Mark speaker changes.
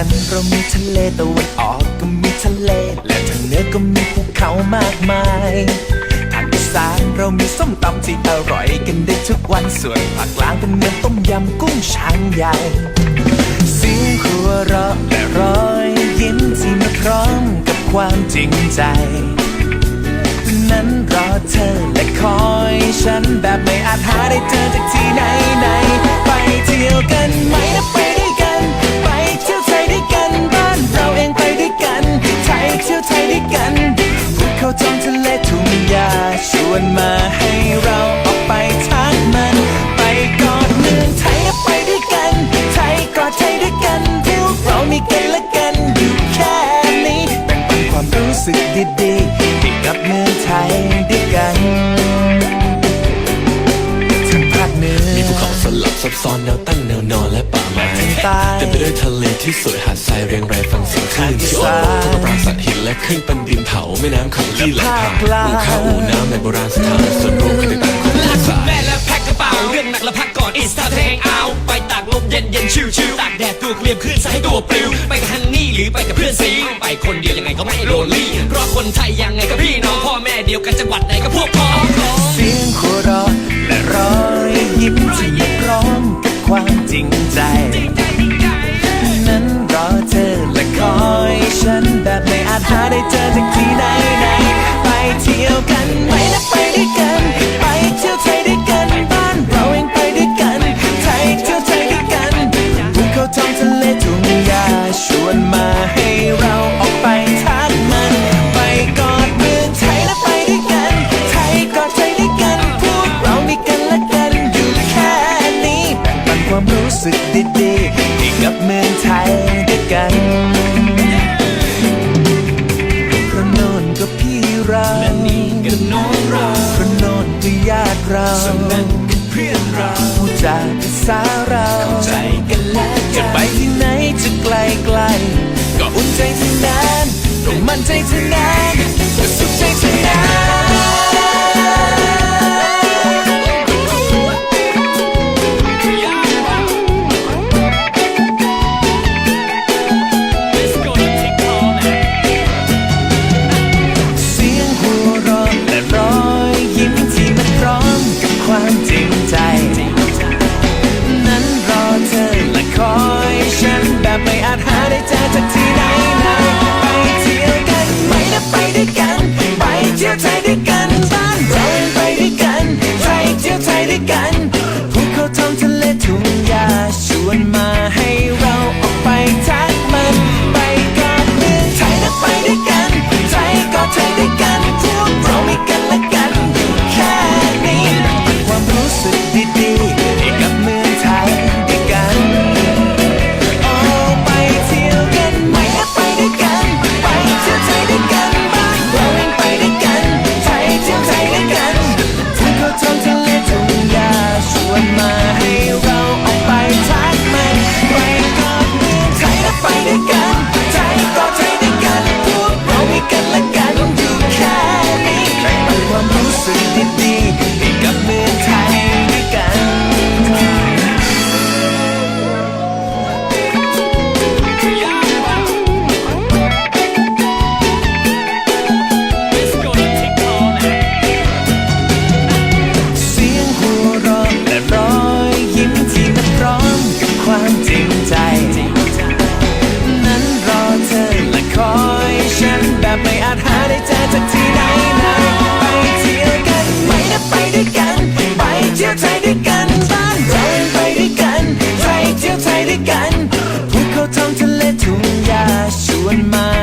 Speaker 1: เรามีทะเลตะวันออกก็มีทะเล และทางเหนือก็มีภูเขามากมายทางอีสานเรามีส้มตำที่อร่อยกันได้ทุกวันส่วนภาคกลางเป็นเมืองต้มยำกุ้งช้างใหญ่เสียงหัวเราะและรอยยิ้มที่มาพร้อมกับความจริงใจ นั้นรอเธอและคอยฉันแบบไม่อาจหาได้เจอจากที่ไหน ทุ่งหญ้าชวนมาให้เรา
Speaker 2: ซับซ้อนแนวตั้งแนวนอนและป่าไม้
Speaker 1: ใต้
Speaker 2: เต็มไปด้วยทะเลที่สวยหาดทรายเรียงรายฟังเสียงคลื่นที่โอบอ้อมทั้งปราสาทหินและขึ้นเป็นดินเผาแม่น้ำขังที่ไหลผ่านอู่ข้าวอู่น้ำในโบราณสถานส่วนรวมคือต่างของ
Speaker 3: ลาก
Speaker 2: สา
Speaker 3: คุณ
Speaker 2: ย
Speaker 3: แม่และแพ็คกระเป๋าเรื่องหนักและพักก่อน It's time to hang out ไปตากลมเย็นเย็นชิวชิวๆตากแดดตัวเกลียมขึ้นซะให้ตัวปลิวไปกับฮันนี่หรือไปกับเพื่อนซีไปคนเดียวยังไงก็ไม่โลลี่เพราะคนไทยยังไงก็พี่น้องพ่อแม่เดียวกันจังหวัดไหนก็พวกพ้อง
Speaker 1: เสียงหัวเราะและรอยยิ้ม ความรู้สึกดีๆให้กับเมืองไทยด้วยกันเพราะโน่นก็พี่เรา
Speaker 3: และนี่ก็น้องเรา
Speaker 1: เพราะโน่นก็ญาติเรา
Speaker 3: ส่วนนั้นก็เพื่อนเรา
Speaker 1: ผู้จาภาษาเรา
Speaker 3: เข้าใจกันและกั
Speaker 1: จะ
Speaker 3: น
Speaker 1: ไปที่ไหนจะไกลไกลๆก็อุ่นใจทั้งนั้นต้องมั่นใจทั้งนั้นจะสุข time to in mine.